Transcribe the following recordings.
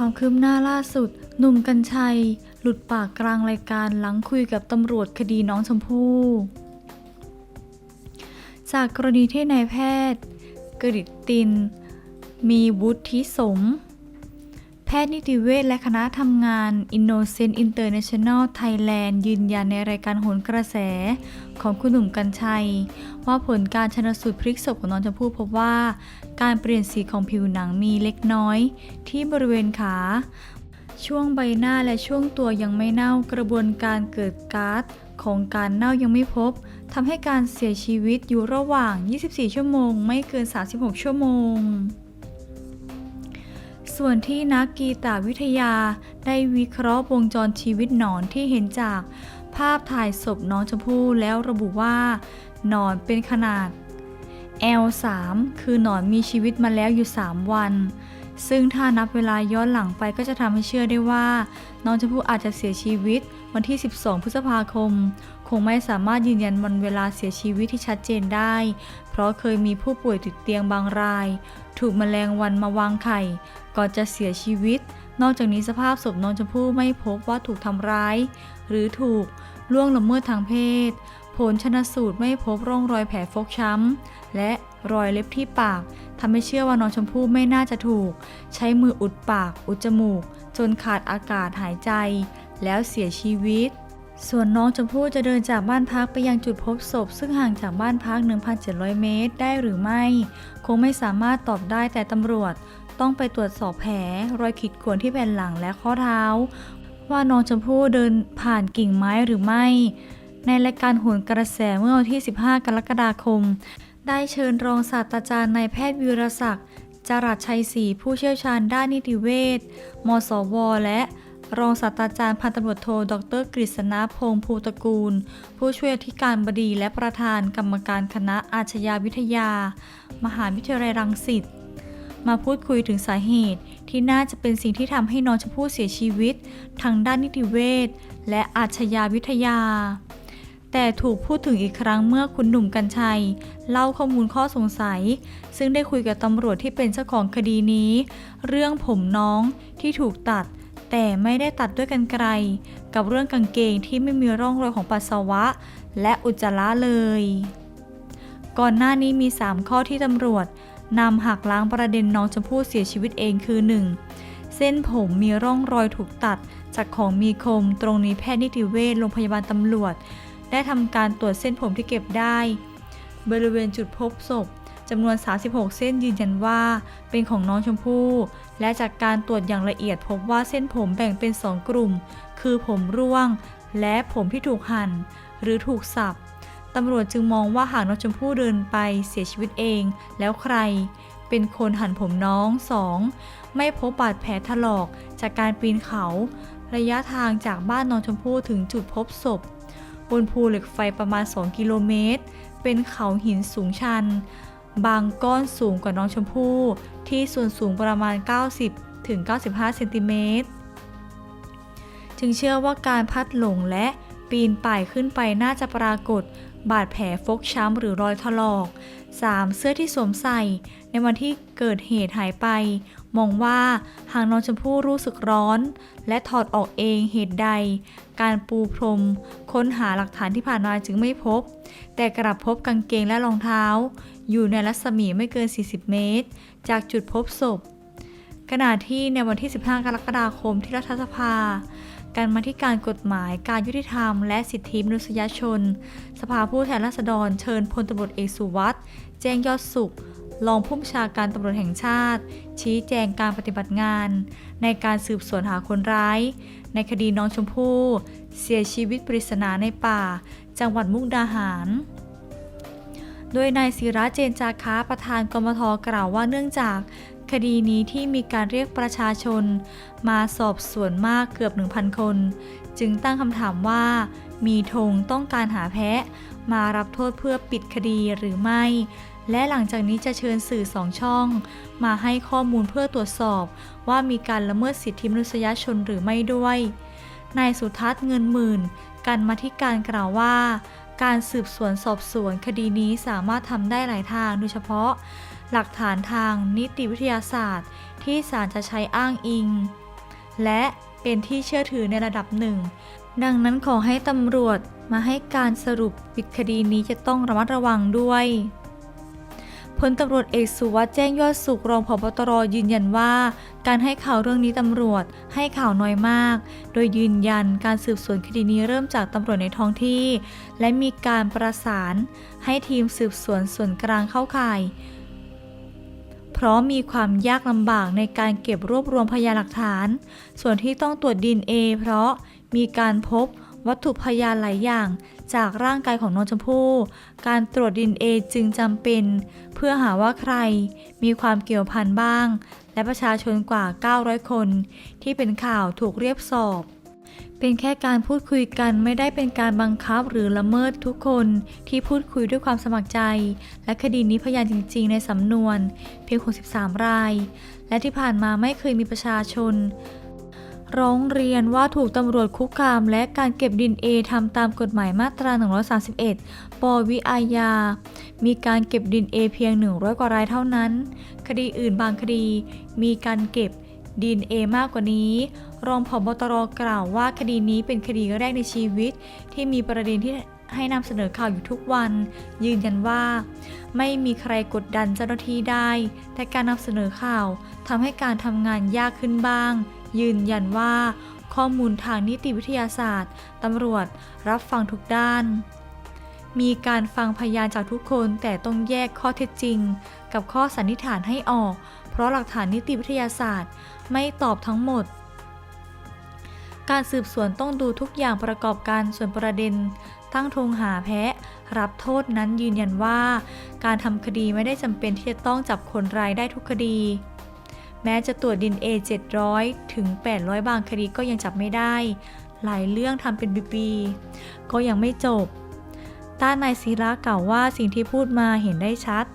ความคืบหน้าล่าสุด หนุ่มกัญชัย หลุดปากกลางรายการหลังคุยกับตำรวจคดีน้องชมพู่ จากกรณีที่นายแพทย์กฤตติน มีวุฒิสม แพทย์นิติเวชและคณะทำงาน Innocent International Thailand ยืนยันในรายการโหนกระแส ของคุณหนุ่มกัญชัย ว่าผลการชนสูตรพลิกศพของน้องชมพู่พบว่า การเปลี่ยนสีของผิวหนังมีเล็กน้อย ที่บริเวณขา ช่วงใบหน้าและช่วงตัวยังไม่เน่ากระบวนการเกิดก๊าซของการเน่ายังไม่พบทำให้การเสียชีวิตอยู่ระหว่าง 24 ชั่วโมง ไม่เกิน 36 ชั่วโมง ส่วนที่นักกีตาวิทยาได้วิเคราะห์วงจรชีวิตหนอนที่เห็นจากภาพถ่ายศพน้องชมพู่แล้วระบุว่าหนอนเป็นขนาด L3 คือหนอนมีชีวิตมาแล้วอยู่ 3 วัน ซึ่งถ้านับเวลาย้อนหลังไปก็จะทำให้เชื่อได้ว่า น้องชมพู่อาจจะเสียชีวิตวันที่ 12 พฤษภาคม คงไม่สามารถยืนยันวันเวลาเสียชีวิตที่ชัดเจนได้ เพราะเคยมีผู้ป่วยติดเตียงบางราย ถูกแมลงวันมาวางไข่ ก่อนจะเสียชีวิต นอกจากนี้สภาพศพน้องชมพู่ไม่พบว่าถูกทำร้าย หรือถูกล่วงละเมิดทางเพศ ผลชนสูตรไม่พบร่องรอยแผลฟกช้ำ และรอยเล็บที่ปากทำให้เชื่อว่าน้องชมพู่ไม่น่าจะถูก ใช้มืออุดปาก อุดจมูก จนขาดอากาศหายใจ แล้วเสียชีวิต ส่วนน้องชมพู่จะเดินจากบ้านพักไปยังจุดพบศพ ซึ่งห่างจากบ้านพัก 1,700 เมตร ได้หรือไม่ คงไม่สามารถตอบได้แต่ตำรวจ ต้องไปตรวจสอบแผล รอยขีดข่วนที่แผ่นหลังและข้อเท้า ว่าน้องชมพู่เดินผ่านกิ่งไม้หรือไม่ ในรายการโหนกระแสเมื่อวันที่ 15 กรกฎาคม ได้เชิญรองศาสตราจารย์นายแพทย์วีรศักดิ์จรัสชัยศรีผู้เชี่ยวชาญด้านนิติเวชมสว และ รองศาสตราจารย์พันตำรวจโท ดรกฤษณะพงษ์ภูตระกูล ผู้ช่วยอธิการบดีและประธานกรรมการคณะอาชญาวิทยา มหาวิทยาลัยรังสิตมาพูดคุยถึงสาเหตุที่น่าจะเป็นสิ่งที่ทำให้น้องชมพู่เสียชีวิต ทางด้านนิติเวชและอาชญาวิทยา แต่ถูกพูดถึงอีกครั้งเมื่อคุณหนุ่มกัญชัย เล่าข้อมูลข้อสงสัย ซึ่งได้คุยกับตำรวจที่เป็นเจ้าของคดีนี้ เรื่องผมน้องที่ถูกตัด แต่ไม่ได้ตัดด้วยกันไกล กับเรื่องกางเกงที่ไม่มีร่องรอยของปัสสาวะ และอุจจาระเลย ก่อนหน้านี้มี 3 ข้อที่ตำรวจนำหักล้างประเด็นน้องชมพู่เสียชีวิตเองคือ 1. เส้นผมมีร่องรอยถูกตัด จากของมีคม ตรงนี้แพทย์นิติเวชโรงพยาบาลตำรวจ ได้ทำการตรวจเส้นผมที่เก็บได้ บริเวณจุดพบศพ จำนวน 36 เส้นยืนยันว่าเป็นของน้องชมพู่ และจากการตรวจอย่างละเอียดพบว่าเส้นผมแบ่งเป็น 2 กลุ่ม คือผมร่วง และผมที่ถูกหั่น หรือถูกสับตำรวจจึงมองว่าหากน้องชมพู่เดินไปเสียชีวิตเอง แล้วใคร เป็นคนหั่นผมน้อง 2. ไม่พบบาดแผลถลอกจากการปีนเขา ระยะทางจากบ้านน้องชมพู่ถึงจุดพบศพ บนภูเหล็กไฟประมาณ 2 กิโลเมตร เป็นเขาหินสูงชัน บางก้อนสูงกว่าน้องชมพู่ที่ส่วนสูงประมาณ 90ถึง95เซนติเมตรจึงเชื่อว่าการพัดหลงและปีนป่ายขึ้นไปน่าจะปรากฏ บาดแผลฟกช้ำหรือรอยถลอก 3. เสื้อที่สวมใส่ ในวันที่เกิดเหตุหายไป มองว่าหากน้องชมพู่รู้สึกร้อน และถอดออกเองเหตุใด การปูพรม ค้นหาหลักฐานที่ผ่านมาจึงไม่พบ แต่กลับพบกางเกงและรองเท้า อยู่ในรัศมีไม่เกิน 40 เมตร จากจุดพบศพ ขณะที่ในวันที่ 15 กรกฎาคมที่รัฐสภา การมาธิการกฎหมายการยุติธรรม และสิทธิมนุษยชน สภาผู้แทนราษฎรเชิญพลตำรวจเอกสุวัสด์แจ้งยอดสุขรองผู้บัญชาการตำรวจแห่งชาติ ชี้แจงการปฏิบัติงาน ในการสืบสวนหาคนร้าย ในคดีน้องชมพู่ เสียชีวิตปริศนาในป่า จังหวัดมุกดาหาร โดยนายศิระเจนจาคะประธานกมทกล่าวว่าเนื่องจากคดีนี้ที่มีการเรียกประชาชน มาสอบสวนมากเกือบ 1,000 คน จึงตั้งคำถามว่า มีธงต้องการหาแพะ มารับโทษเพื่อปิดคดีหรือไม่ และหลังจากนี้จะเชิญสื่อสองช่อง มาให้ข้อมูลเพื่อตรวจสอบว่ามีการละเมิดสิทธิมนุษยชนหรือไม่ด้วย นายสุทัศน์เงินหมื่นการมาธิการกล่าวว่า การสืบสวนสอบสวนคดีนี้สามารถทำได้หลายทางโดยเฉพาะ หลักฐานทางนิติวิทยาศาสตร์ ที่ศาลจะใช้อ้างอิง และเป็นที่เชื่อถือในระดับหนึ่ง ดังนั้นขอให้ตำรวจมาให้การสรุปปิดคดีนี้จะต้องระมัดระวังด้วย พลตำรวจเอกสุวัสด์แจ้งยอดสุขรองผบตรยืนยันว่า การให้ข่าวเรื่องนี้ตำรวจให้ข่าวน้อยมาก โดยยืนยันการสืบสวนคดีนี้เริ่มจากตำรวจในท้องที่ และมีการประสานให้ทีมสืบสวนส่วนกลางเข้าข่าย เพราะมีความยากลำบากในการเก็บรวบรวมพยานหลักฐาน ส่วนที่ต้องตรวจดีเอเพราะมีการพบวัตถุพยานหลายอย่าง จากร่างกายของน้องชมพู่ การตรวจดีเอจึงจำเป็น เพื่อหาว่าใครมีความเกี่ยวพันบ้าง และประชาชนกว่า 900 คน ที่เป็นข่าวถูกเรียบสอบ เป็นแค่การพูดคุยกันไม่ได้เป็นการบังคับหรือละเมิดทุกคนที่พูดคุยด้วยความสมัครใจ และคดีนี้พยานจริง ๆ ในสำนวน เพียง 63 ราย และที่ผ่านมาไม่เคยมีประชาชน ร้องเรียนว่าถูกตำรวจคุกคาม และการเก็บดินเอทำตามกฎหมายมาตรา 131 ปวิอาญา มีการเก็บดินเอเพียง 100 กว่ารายเท่านั้น คดีอื่นบางคดี มีการเก็บดินเอมากกว่านี้ รองผบตรกล่าวว่าคดีนี้เป็นคดีแรกในชีวิต ที่มีประเด็นที่ให้นำเสนอข่าวอยู่ทุกวัน ยืนยันว่า ไม่มีใครกดดันเจ้าหน้าที่ได้ แต่การนำเสนอข่าวทำให้การทำงานยากขึ้นบ้าง ยืนยันว่า ข้อมูลทางนิติวิทยาศาสตร์ตำรวจรับฟังทุกด้าน มีการฟังพยานจากทุกคนแต่ต้องแยกข้อเท็จจริง กับข้อสันนิษฐานให้ออก เพราะหลักฐานนิติวิทยาศาสตร์ไม่ตอบทั้งหมด การสืบสวนต้องดูทุกอย่างประกอบกันส่วนประเด็น ตั้งธงหาแพ้รับโทษนั้นยืนยันว่า การทำคดีไม่ได้จำเป็นที่จะต้องจับคนร้ายได้ทุกคดี แม้จะตรวจดินเอ700 ถึง 800 บางคดีก็ยังจับไม่ได้ หลายเรื่องทำเป็นปีๆก็ยังไม่จบ ต้านนายศิระกล่าวว่าสิ่งที่พูดมาเห็นได้ชัด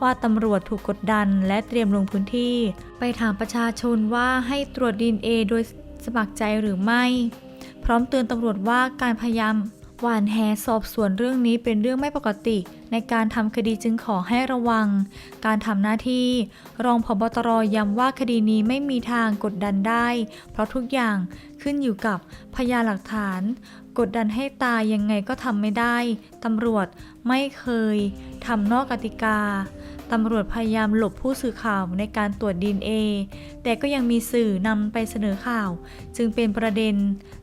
ว่าตำรวจถูกกดดันและเตรียมลงพื้นที่ ไปถามประชาชนว่าให้ตรวจดีเอโดยสมัครใจหรือไม่ พร้อมเตือนตำรวจว่าการพยายาม หวานแหสอบสวนเรื่องนี้เป็นเรื่องไม่ปกติ ในการทำคดีจึงขอให้ระวัง การทำหน้าที่ รองผบตรย้ำว่าคดีนี้ไม่มีทางกดดันได้ เพราะทุกอย่างขึ้นอยู่กับพยานหลักฐาน กดดันให้ตายยังไงก็ทำไม่ได้ตำรวจไม่เคยทำนอกกติกา ตำรวจพยายามหลบผู้สื่อข่าวในการตรวจดีเอแต่ก็ยังมีสื่อนำไปเสนอข่าว จึงเป็นประเด็น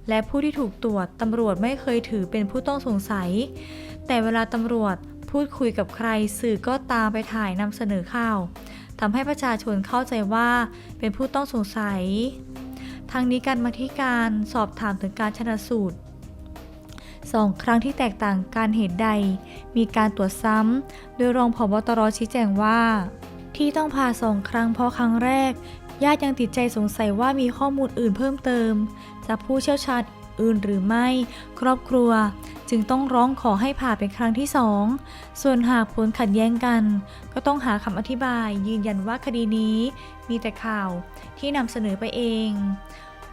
และผู้ที่ถูกตรวจตำรวจไม่เคยถือเป็นผู้ต้องสงสัย แต่เวลาตำรวจพูดคุยกับใคร สื่อก็ตามไปถ่ายนำเสนอข่าวทำให้ประชาชนเข้าใจว่าเป็นผู้ต้องสงสัยทางนี้การมาธิการสอบถามถึงการชนะสูตร สองครั้งที่แตกต่างกันเหตุใด มีการตรวจซ้ำ โดยรองผบตรชี้แจงว่า ที่ต้องผ่าสองครั้งเพราะครั้งแรก ญาติยังติดใจสงสัยว่ามีข้อมูลอื่นเพิ่มเติม จากผู้เชี่ยวชาญอื่นหรือไม่ ครอบครัว จึงต้องร้องขอให้ผ่าเป็นครั้งที่สองส่วนหากผลขัดแย้งกัน ก็ต้องหาคำอธิบาย ยืนยันว่าคดีนี้ มีแต่ข่าวที่นำเสนอไปเอง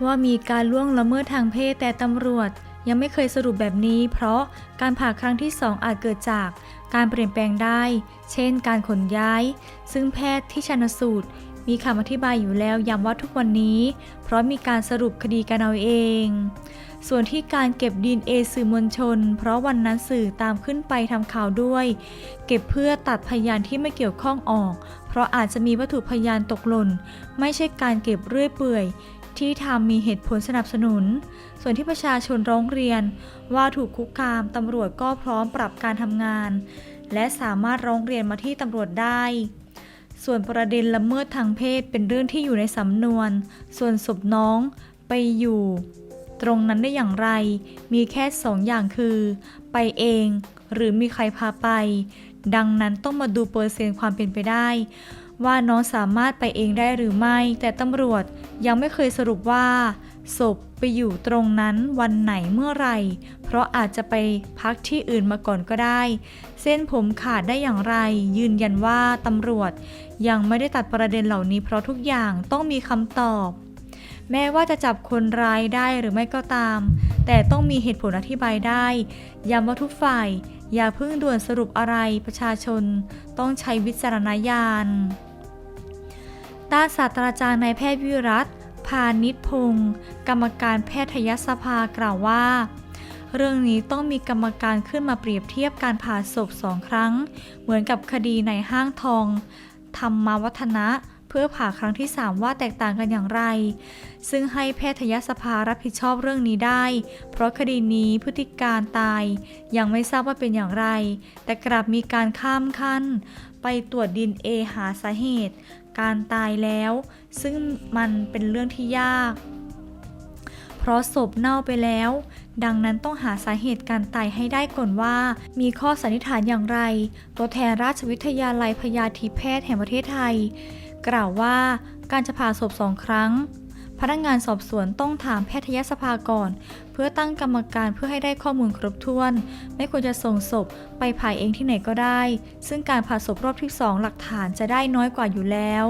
ว่ามีการล่วงละเมิดทางเพศแต่ตำรวจ ยังไม่เคยสรุปแบบนี้ เพราะการผ่าครั้งที่ 2 อาจเกิดจากการเปลี่ยนแปลงได้ เช่น การขนย้าย ซึ่งแพทย์ที่ชันสูตร มีคำอธิบายอยู่แล้วย้ำว่าทุกวันนี้ เพราะมีการสรุปคดีกันเอาเอง ส่วนที่การเก็บดีเอสื่อมวลชน เพราะวันนั้นสื่อตามขึ้นไปทำข่าวด้วย เก็บเพื่อตัดพยานที่ไม่เกี่ยวข้องออก เพราะอาจจะมีวัตถุพยานตกหล่น ไม่ใช่การเก็บเรื่อยเปื่อยที่ทำมีเหตุผลสนับสนุน ส่วนที่ประชาชนร้องเรียน ว่าถูกคุกคามตำรวจก็พร้อมปรับการทำงาน และสามารถร้องเรียนมาที่ตำรวจได้ ส่วนประเด็นละเมิดทางเพศเป็นเรื่องที่อยู่ในสำนวน ส่วนศพน้องไปอยู่ ตรงนั้นได้อย่างไร มีแค่สองอย่างคือ ไปเอง หรือมีใครพาไป ดังนั้นต้องมาดูเปอร์เซ็นต์ความเป็นไปได้ว่าน้องสามารถไปเองได้หรือไม่ แต่ตำรวจยังไม่เคยสรุปว่า ศพไปอยู่ตรงนั้นวันไหนเมื่อไรเพราะอาจจะไปพักที่อื่นมาก่อนก็ได้ เส้นผมขาดได้อย่างไร ยืนยันว่าตำรวจยังไม่ได้ตัดประเด็นเหล่านี้เพราะทุกอย่างต้องมีคำตอบ แม้ว่าจะจับคนร้ายได้หรือไม่ก็ตาม แต่ต้องมีเหตุผลอธิบายได้ ย้ำว่าทุกฝ่าย อย่าเพิ่งด่วนสรุปอะไรประชาชน ต้องใช้วิจารณญาณด้านศาสตราจารย์นายแพทย์วิรัต พานิชพงศ์กรรมการแพทยสภากล่าวว่า เรื่องนี้ต้องมีกรรมการขึ้นมาเปรียบเทียบการผ่าศพสองครั้ง เหมือนกับคดีในห้างทองธรรมวัฒนะเพื่อผ่าครั้งที่ 3 ว่าแตกต่างกันอย่างไร ซึ่งให้แพทยสภารับผิดชอบเรื่องนี้ได้ เพราะคดีนี้พฤติการตาย ยังไม่ทราบว่าเป็นอย่างไร แต่กลับมีการข้ามขั้น ไปตรวจดินเอหาสาเหตุ การตายแล้ว ซึ่งมันเป็นเรื่องที่ยาก เพราะศพเน่าไปแล้ว ดังนั้นต้องหาสาเหตุการตายให้ได้ก่อนว่า มีข้อสันนิษฐานอย่างไร ตัวแทนราชวิทยาลัยพยาธิแพทย์แห่งประเทศไทย กล่าวว่าการจะผ่าศพสองครั้ง พนักงานสอบสวนต้องถามแพทยสภาก่อน เพื่อตั้งกรรมการเพื่อให้ได้ข้อมูลครบถ้วน ไม่ควรจะส่งศพไปผ่าเองที่ไหนก็ได้ ซึ่งการผ่าศพรอบที่สองหลักฐานจะได้น้อยกว่าอยู่แล้ว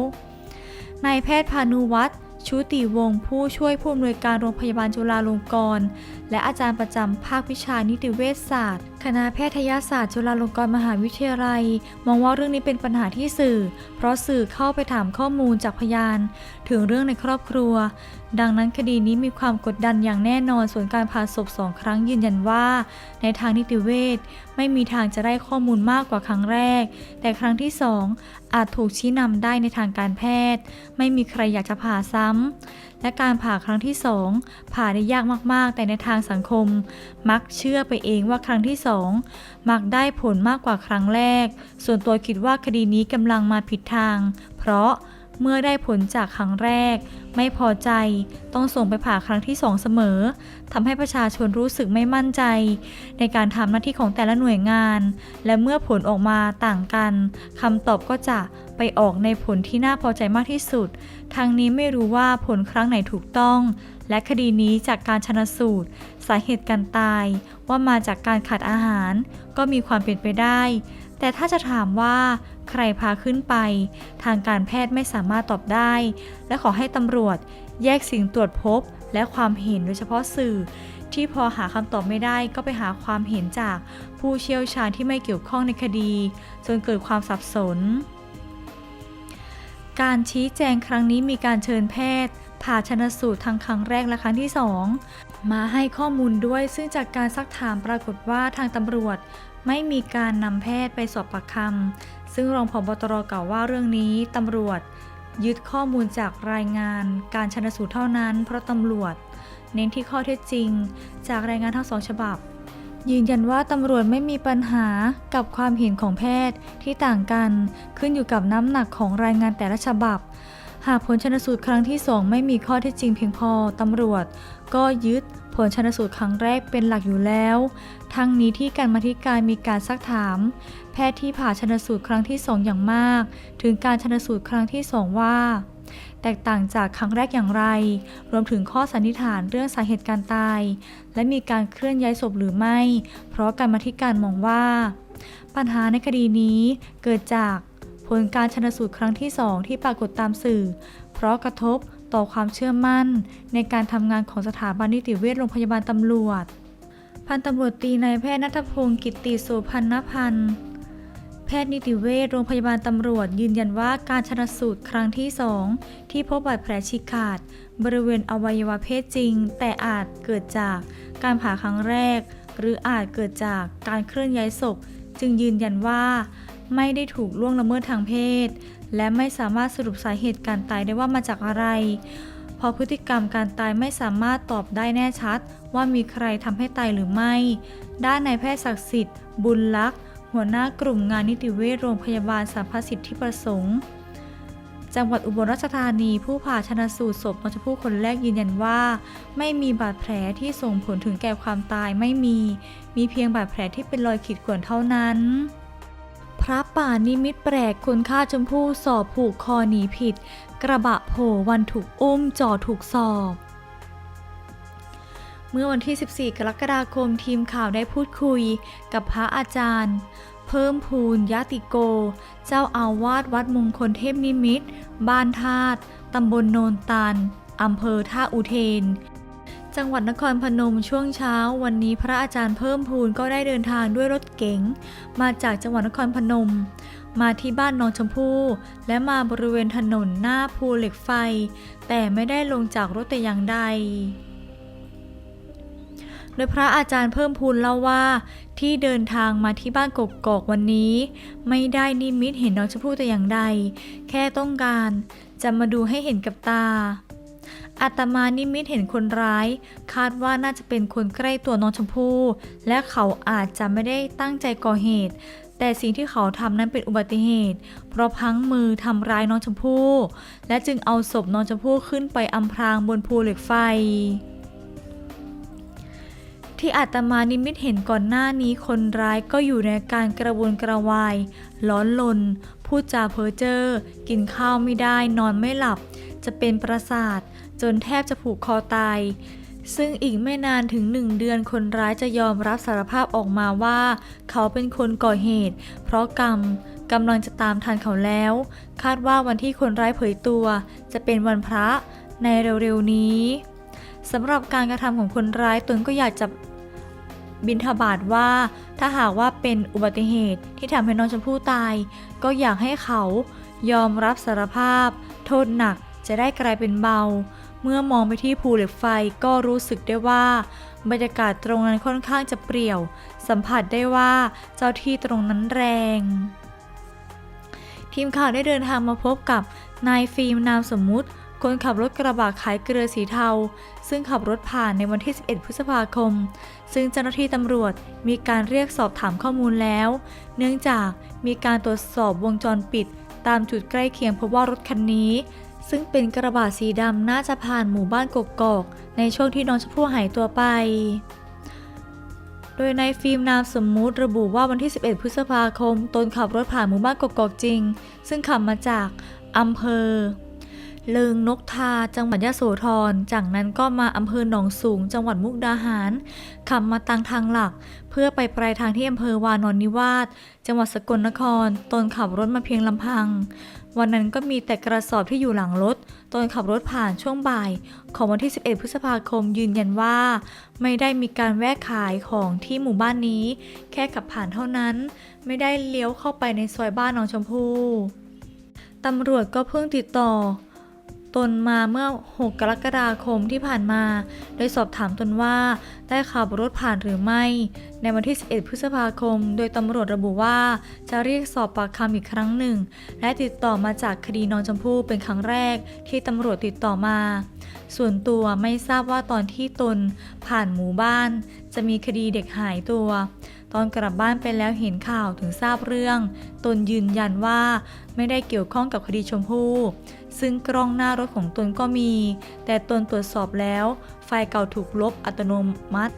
นายแพทย์พานุวัฒน์ชุติวงศ์ผู้ช่วยผู้อำนวยการโรงพยาบาลจุฬาลงกรณ์และอาจารย์ประจำภาควิชานิติเวชศาสตร์คณะแพทยศาสตร์จุฬาลงกรณ์มหาวิทยาลัย มองว่าเรื่องนี้เป็นปัญหาที่สื่อ เพราะสื่อเข้าไปถามข้อมูลจากพยาน ถึงเรื่องในครอบครัว ดังนั้นคดีนี้มีความกดดันอย่างแน่นอนส่วนการผ่าศพสองครั้งยืนยันว่า ในทางนิติเวชไม่มีทางจะได้ข้อมูลมากกว่าครั้งแรก แต่ครั้งที่สองอาจถูกชี้นำได้ในทางการแพทย์ ไม่มีใครอยากจะผ่าซ้ำและการผ่าครั้งที่สองผ่าได้ยากมากๆ แต่ในทางสังคม มักเชื่อไปเองว่าครั้งที่สองมักได้ผลมากกว่าครั้งแรก ส่วนตัวคิดว่าคดีนี้กำลังมาผิดทาง เพราะ เมื่อได้ผลจากครั้งแรก ไม่พอใจต้องส่งไปผ่าครั้งที่สองเสมอทำให้ประชาชนรู้สึกไม่มั่นใจ ในการทำหน้าที่ของแต่ละหน่วยงาน และเมื่อผลออกมาต่างกันคำตอบก็จะไปออกในผลที่น่าพอใจมากที่สุด ทางนี้ไม่รู้ว่าผลครั้งไหนถูกต้อง และคดีนี้จากการชนสูตร สาเหตุการตาย ว่ามาจากการขาดอาหาร ก็มีความเป็นไปได้ แต่ถ้าจะถามว่าใครพาขึ้นไป ทางการแพทย์ไม่สามารถตอบได้ และขอให้ตำรวจแยกสิ่งตรวจพบและความเห็นโดยเฉพาะสื่อ ที่พอหาคำตอบไม่ได้ก็ไปหาความเห็นจากผู้เชี่ยวชาญที่ไม่เกี่ยวข้องในคดี จนเกิดความสับสน การชี้แจงครั้งนี้มีการเชิญแพทย์ผ่าชนสูตรทั้งครั้งแรกและครั้งที่สองมาให้ข้อมูลด้วยซึ่งจากการซักถามปรากฏว่าทางตำรวจ ไม่มีการนำแพทย์ไปสอบปากคำซึ่งรองผบตรกล่าวว่าเรื่องนี้ตำรวจ ยึดข้อมูลจากรายงานการชนสูตรเท่านั้น เพราะตำรวจ เน้นที่ข้อเท็จจริง จากรายงานทั้งสองฉบับ ยืนยันว่าตำรวจไม่มีปัญหากับความเห็นของแพทย์ที่ต่างกัน ขึ้นอยู่กับน้ำหนักของรายงานแต่ละฉบับ หากผลชนสูตรครั้งที่สองไม่มีข้อเท็จจริงเพียงพอตำรวจ ก็ยึดผลชนสูตรครั้งแรกเป็นหลักอยู่แล้ว ทั้งนี้ที่การมาธิการมีการซักถาม แพทย์ที่ผ่าชนสูตรครั้งที่สองอย่างมาก ถึงการชนสูตรครั้งที่สองว่า แตกต่างจากครั้งแรกอย่างไร รวมถึงข้อสันนิษฐานเรื่องสาเหตุการตาย และมีการเคลื่อนย้ายศพหรือไม่ เพราะการมาธิการมองว่า ปัญหาในคดีนี้เกิดจาก ผลการชนสูตรครั้งที่สองที่ปรากฏตามสื่อ เพราะกระทบต่อความเชื่อมั่น ในการทำงานของสถาบันนิติเวชโรงพยาบาลตำรวจ พันตำรวจตีนายแพทย์นัทพงศ์กิตติโสพันนพันธ์แพทย์นิติเวชโรงพยาบาลตำรวจ ยืนยันว่าการชนสูตรครั้งที่สองที่พบบาดแผลฉีกขาด บริเวณอวัยวะเพศจริง แต่อาจเกิดจากการผ่าครั้งแรก หรืออาจเกิดจากการเคลื่อนย้ายศพ จึงยืนยันว่า ไม่ได้ถูกล่วงละเมิดทางเพศ และไม่สามารถสรุปสาเหตุการตายได้ว่ามาจากอะไร เพราะพฤติกรรมการตายไม่สามารถตอบได้แน่ชัด ว่ามีใครทำให้ตายหรือไม่ ด้านนายแพทย์ศักดิ์สิทธิ์ บุญลักษ์หัวหน้ากลุ่มงานนิติเวชโรงพยาบาลสรรพสิทธิประสงค์ จังหวัดอุบลราชธานีผู้ผ่าชนะสูตรศพน้องชมพู่คนแรกยืนยันว่า ไม่มีบาดแผลที่ส่งผลถึงแก่ความตายไม่มี มีเพียงบาดแผลที่เป็นรอยขีดข่วนเท่านั้น ระป่านิมิตแปลกคนฆ่าชมพู่สอบผูกคอหนีผิด กระบะโผล่วันถูกอุ้มจ่อถูกสอบ เมื่อวันที่ 14 กรกฎาคมทีมข่าวได้พูดคุยกับพระอาจารย์ เพิ่มพูนยติโก เจ้าอาวาสวัดมงคลเทพนิมิต บ้านธาตุตำบลโนนตาลอำเภอท่าอุเทน จังหวัดนครพนมช่วงเช้า วันนี้พระอาจารย์เพิ่มพูนก็ได้เดินทางด้วยรถเก๋งมาจากจังหวัดนครพนม มาที่บ้านน้องชมพู่และมาบริเวณถนนหน้าภูเหล็กไฟ แต่ไม่ได้ลงจากรถแต่อย่างใดโดยพระอาจารย์เพิ่มพูนเล่าว่า ที่เดินทางมาที่บ้านกกอกวันนี้ ไม่ได้นิมิตเห็นน้องชมพู่แต่อย่างใด แค่ต้องการจะมาดูให้เห็นกับตา อาตมานิมิตเห็นคนร้าย คาดว่าน่าจะเป็นคนใกล้ตัวน้องชมพู่ และเขาอาจจะไม่ได้ตั้งใจก่อเหตุ แต่สิ่งที่เขาทำนั้นเป็นอุบัติเหตุ เพราะพังมือทำร้ายน้องชมพู่ และจึงเอาศพน้องชมพู่ขึ้นไปอำพรางบนภูเหล็กไฟที่อาตมานิมิตเห็นก่อนหน้านี้คนร้ายก็อยู่ในการกระวนกระวายร้อนลน พูดจาเพ้อเจ้อกินข้าวไม่ได้นอนไม่หลับ จะเป็นประสาท จนแทบจะผูกคอตาย ซึ่งอีกไม่นานถึงหนึ่งเดือนคนร้ายจะยอมรับสารภาพออกมาว่า เขาเป็นคนก่อเหตุ เพราะกรรมกำลังจะตามทันเขาแล้ว คาดว่าวันที่คนร้ายเผยตัว จะเป็นวันพระในเร็วๆนี้สำหรับการกระทำของคนร้ายตนก็อยากจะบินทบาทว่า ถ้าหากว่าเป็นอุบัติเหตุที่ทำให้น้องชมพู่ตาย ก็อยากให้เขายอมรับสารภาพ โทษหนักจะได้กลายเป็นเบา เมื่อมองไปที่ภูเหล็กไฟก็รู้สึกได้ว่า บรรยากาศตรงนั้นค่อนข้างจะเปรี่ยว สัมผัสได้ว่าเจ้าที่ตรงนั้นแรง ทีมข่าวได้เดินทางมาพบกับนายฟิล์มนามสมมุติ คนขับรถกระบะขายเกลือสีเทา ซึ่งขับรถผ่านในวันที่ 11 พฤษภาคม ซึ่งเจ้าหน้าที่ตำรวจมีการเรียกสอบถามข้อมูลแล้ว เนื่องจากมีการตรวจสอบวงจรปิด ตามจุดใกล้เคียงพบว่ารถคันนี้ ซึ่งเป็นกระบะสีดำน่าจะผ่านหมู่บ้านกกอกในช่วงที่น้องชมพู่หายตัวไป โดยในฟิล์มนามสมมุติระบุว่าวันที่ 11 พฤษภาคม ตนขับรถผ่านหมู่บ้านกกอกจริง ซึ่งขับมาจากอำเภอเลิงนกทาจังหวัดยะโสธร จากนั้นก็มาอำเภอหนองสูง จังหวัดมุกดาหาร ขับมาตังทางหลัก เพื่อไปปลายทางที่อำเภอวานอนนิวาสจังหวัดสกลนคร ตนขับรถมาเพียงลำพัง วันนั้นก็มีแต่กระสอบที่อยู่หลังรถตนขับรถผ่านช่วงบ่าย ของวันที่ 11 พฤษภาคมยืนยันว่า ไม่ได้มีการแวะขายของที่หมู่บ้านนี้ แค่ขับผ่านเท่านั้น ไม่ได้เลี้ยวเข้าไปในซอยบ้านน้องชมพู่ตำรวจก็เพิ่งติดต่อ ตนมาเมื่อ 6 กรกฎาคมที่ผ่านมา โดยสอบถามตนว่าได้ขับรถผ่านหรือไม่ ในวันที่ 11 พฤษภาคม โดยตำรวจระบุว่า จะเรียกสอบปากคำอีกครั้งหนึ่ง และติดต่อมาจากคดีน้องชมพู่เป็นครั้งแรกที่ตำรวจติดต่อมา ส่วนตัวไม่ทราบว่าตอนที่ตนผ่านหมู่บ้าน จะมีคดีเด็กหายตัว ตอนกลับบ้านไปแล้วเห็นข่าวถึงทราบเรื่อง ตนยืนยันว่าไม่ได้เกี่ยวข้องกับคดีชมพู่ซึ่งกล้องหน้ารถของตนก็มี แต่ตนตรวจสอบแล้ว ไฟล์เก่าถูกลบอัตโนมัติ